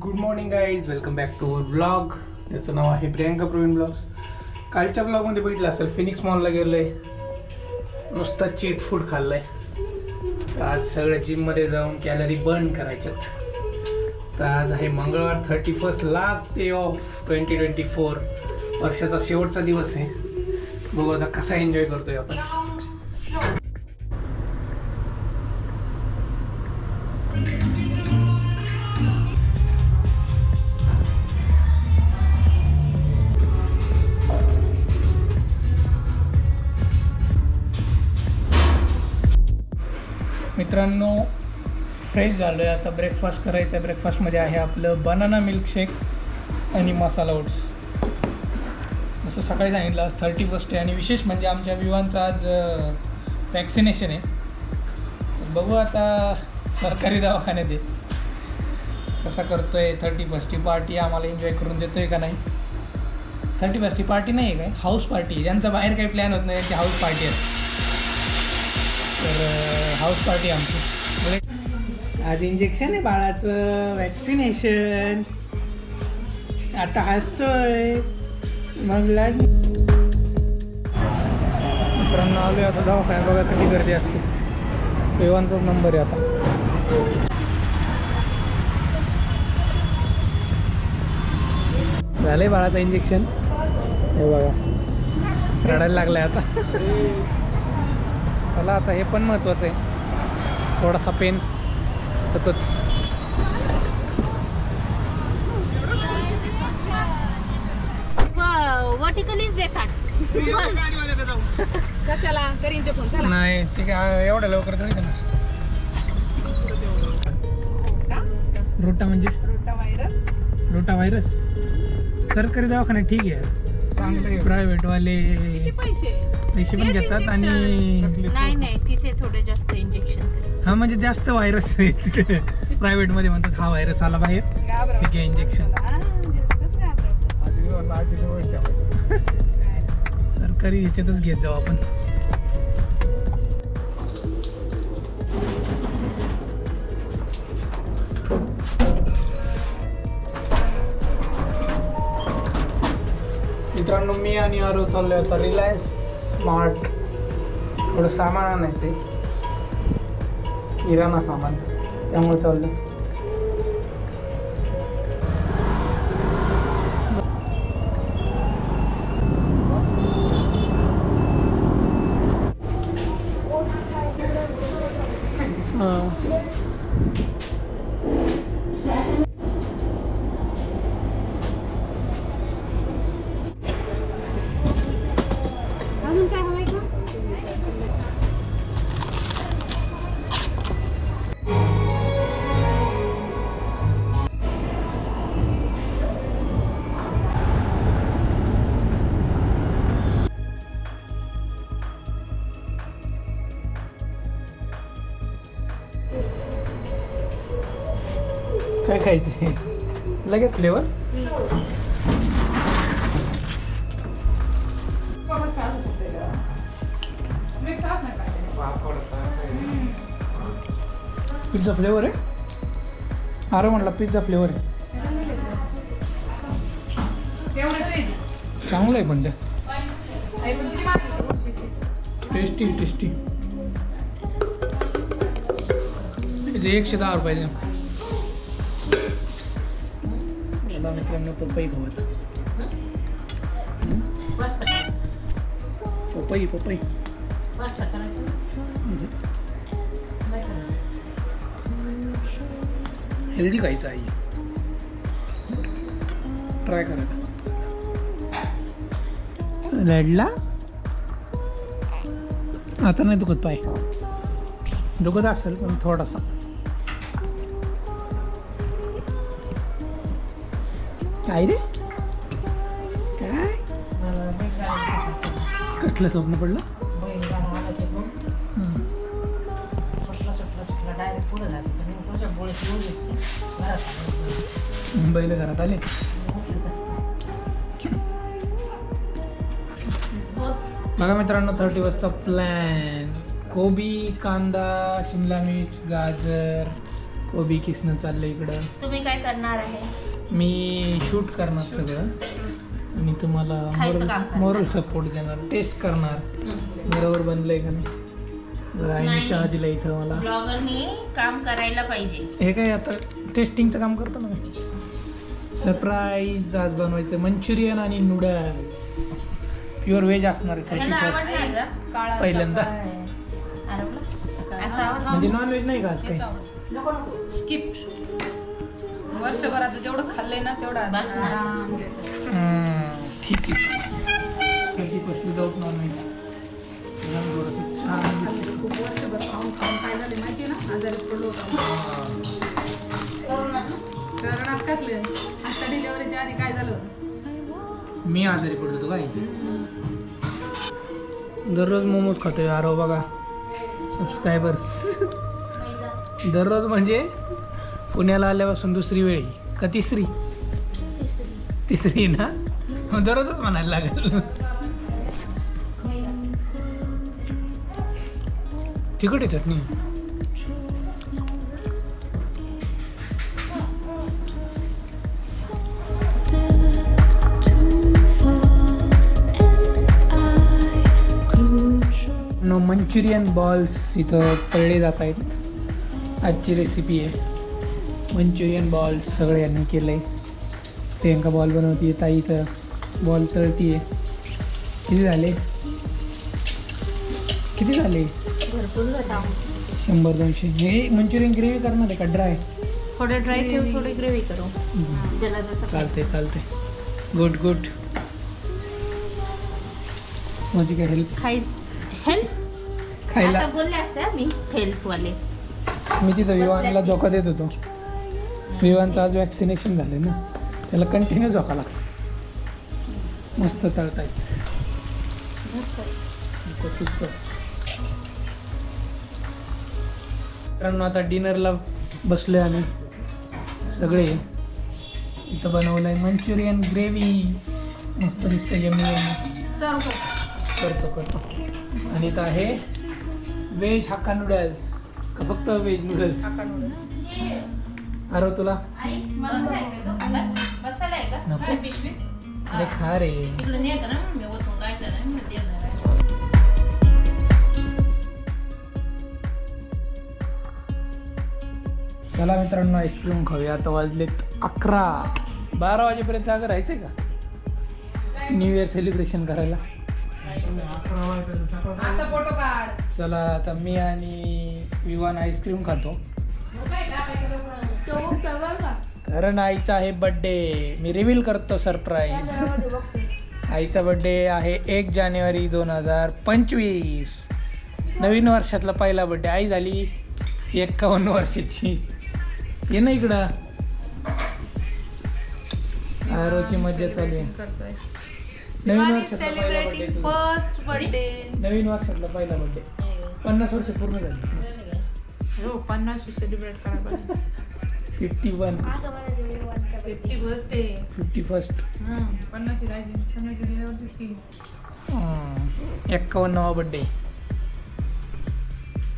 Good morning guys welcome back to our blog त्याचं नाव आहे प्रियांका प्रवीण ब्लॉग्स कालच्या ब्लॉगमध्ये बघितलं असेल फिनिक्स मॉलला गेलोय. नुसता चीट फूड खाल्लंय. तर आज सगळ्या जिममध्ये जाऊन कॅलरी बर्न करायच्यात. तर आज आहे मंगळवार thirty first last day of twenty twenty four वर्षाचा शेवटचा दिवस आहे. बघू आता कसा एन्जॉय करतोय आपण. मित्रांनो फ्रेश झालो आहे आता ब्रेकफास्ट करायचं आहे ब्रेकफास्टमध्ये आहे आपलं बनाना मिल्कशेक आणि मसाला ओट्स जसं सकाळी सांगितलं आज थर्टी फर्स्ट आहे आणि विशेष म्हणजे आमच्या विवांचं आज वॅक्सिनेशन आहे. बघू आता सरकारी दवाखान्यात आहे. कसा करतो आहे थर्टी फर्स्टची पार्टी आम्हाला एन्जॉय करून देतो आहे का नाही? थर्टी फर्स्टची पार्टी नाही आहे काय? हाऊस पार्टी आहे ज्यांचा बाहेर काही प्लॅन होत नाही त्यांची हाऊस पार्टी असते. तर हाऊस पार्टी आमची. बोले, आज इंजेक्शन आहे बाळाचं वॅक्सिनेशन आता हसतोय. मग लाड मित्रांनो आलोय आता दवाखान्यात. बघा कशी गर्दी असते. विवांचाच नंबर आहे आता. झालंय बाळाचं इंजेक्शन हे बघा. रडायला लागलाय आता. चला आता हे पण महत्त्वाचं आहे. थोडासा पेन होतोच कशाला? करीन ते फोन चला. नाही ते काय एवढ्या लवकर थोडी देणार रोटा म्हणजे? रोटा व्हायरस रोटा व्हायरस सरकारी दवाखान्यात ठीक आहे. चांगले प्रायव्हेटवाले किती पैसे पण घेतात आणि नाही नाही तिथे थोडे जास्त इंजेक्शन हा म्हणजे जास्त व्हायरस प्रायव्हेटमध्ये म्हणतात हा व्हायरस आला बाहेर. घाबरव. ठीक आहे इंजेक्शन. सरकारी ह्याच्यातच घेत जाऊ आपण. मित्रांनो मी आणि आरो चाललोय आता रिलायन्स. स्मार्ट. थोडं सामान आणायचं आहे किराणा सामान. त्यामुळे चाललं. अजून काय खायचं? लगेच फ्लेवर पिझ्झा फ्लेवर आहे? अरे म्हटला पिझ्झा फ्लेवर आहे. चांगलं आहे पण ते. टेस्टी टेस्टी एकशे दहा रुपयाचे मला मित्रांनो पपई खाऊ पपई पपई. हेल्दी खायचं आहे ट्राय करा रडला? आता नाही दुखत पाय. दुखत असेल पण थोडासा. काय रे? काय? कसलं स्वप्न पडलं? मुंबईला घरात आले. बघा मित्रांनो थर्टी वर्सचा प्लॅन कोबी कांदा शिमला मिर्च गाजर. ओबी किसनं चाललं इकडं? तुम्ही काय करणार आहे? मी शूट करणार सगळं. आणि तुम्हाला खायचं काम करणार. मॉरल सपोर्ट देणार टेस्ट करणार. बरोबर बनलंय का नाही? आईने नाही. चहा दिला इथं मला. ब्लॉगरनी काम करायला पाहिजे. हे काय आता टेस्टिंगचं काम करतो ना? मी सरप्राईज आज बनवायचं. मंचुरियन आणि नूडल्स प्युअर व्हेज असणार आहे फर्स्ट का? काळा पहिल्यांदा? असं म्हणजे नॉनव्हेज नाही का आज काही? स्किप वर्षभरात जेवढं खाल्लंय ना तेवढं. आराम घ्यायचं. ठीक आहे. नॉनव्हेज खूप वर्षभर खाऊन खाऊन काय झाले माहिती ना? आजारी पडलो होतो. करणात कसले? आता डिलिव्हरीच्या आधी काय झालं होतं? मी आजारी पडलो होतो काय? दररोज मोमोज खातोय आरो बघा. सबस्क्रायबर्स दररोज म्हणजे पुण्याला आल्यापासून दुसरी वेळी. का तिसरी? तिसरी ना? दररोजच म्हणायला लागेल. तिकट आहे चटणी. नो मंचुरियन बॉल्स इथं तळले जात आहेत आजची रेसिपी आहे. मंचुरियन बॉल्स सगळे यांनी केलं आहे प्रियंका बॉल बनवते ताई इथं बॉल तळती आहे किती झाले? किती झाले? भरपूर शंभर दोनशे. हे मंचुरियन ग्रेव्ही करणार आहे का? ड्राय थोडे ड्राय ठेव थोडे ग्रेव्ही करू. जसं चालते चालते गुड गुड माझी काय हेल्प खाय हेल्प खायला आता बोलले असते मी हेल्प वाले. मी तिथं विवानला धोका देत होतो. विवानचं आज वॅक्सिनेशन झालं ना. त्याला कंटिन्यू झोका लागतो. मस्त चुकतं. मित्रांनो आता डिनरला बसलोय आम्ही. सगळे. इथं बनवलंय मंचुरियन ग्रेव्ही. मस्त दिसतं कर. करतो करतो. आणि इथं आहे व्हेज हक्का नूडल्स. का फक्त व्हेज नूडल्स. अरे तुला? मसाला आहे का तो? मसाला आहे का? नको. अरे खा रे. चला मित्रांनो आईस्क्रीम खाऊया. आता वाजलेत अकरा. बारा वाजेपर्यंत जागा राहायचंय का? न्यू इयर सेलिब्रेशन करायला. फोटो काढ. चला आता मी आणि विवान आईस्क्रीम खातो. कारण आईचा आहे बड्डे मी रिव्हील करतो सरप्राईज आईचा बड्डे आहे एक जानेवारी दोन हजार पंचवीस. नवीन वर्षातला पहिला बड्डे आई झाली एक्कावन्न वर्षाची. ये ना इकडं. आरोची मज्जा चालू आहे. नवीन वर्षातला पहिला सेलिब्रेटिंग बड्डे फर्स्ट बर्थडे नवीन वर्षातला पहिला बड्डे पन्नास वर्ष पूर्ण झाली. हो पन्नास celebrate fifty one fifty birthday fifty first पन्नास एक्कावन्नावा बड्डे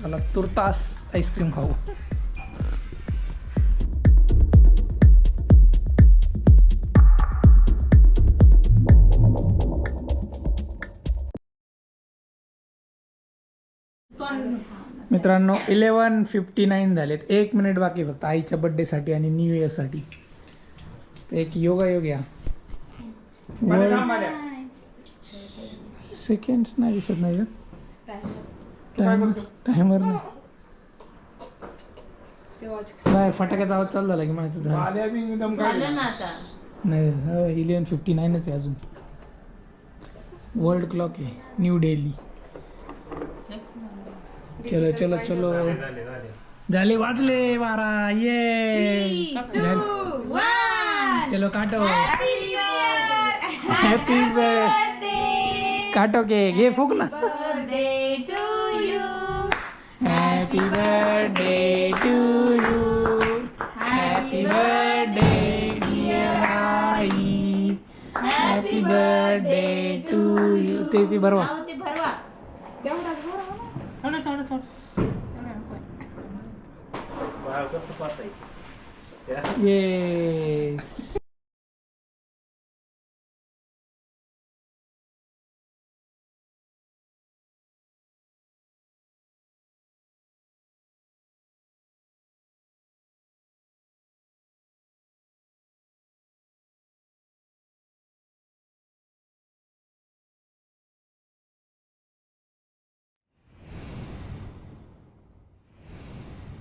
चला तुर्तास आईस्क्रीम खाऊ. मित्रांनो इलेवन फिफ्टी नाईन झालेत. एक मिनिट बाकी फक्त आईच्या बड्डेसाठी आणि न्यू इयरसाठी एक योगा योग या सेकंड्स नाही दिसत नाही टायमर टायमर नाही. ते वॉच बाय फटाक्याचा आवाज चालू झाला की म्हणायचं झालं. झालं ना आता. नाही इलेवन फिफ्टी नाईनच आहे अजून. वर्ल्ड क्लॉक आहे. न्यू डेली चलो चलो चलो झाले वाजले बारा ये चलो काटो हॅपी बर्थडे काटो के घे फुक ना happy birthday to you happy birthday dear I happy birthday to you ते ती बरोबर ते भरवा थोडं थोडं थोडं बाळ कसं पाहता येईल येस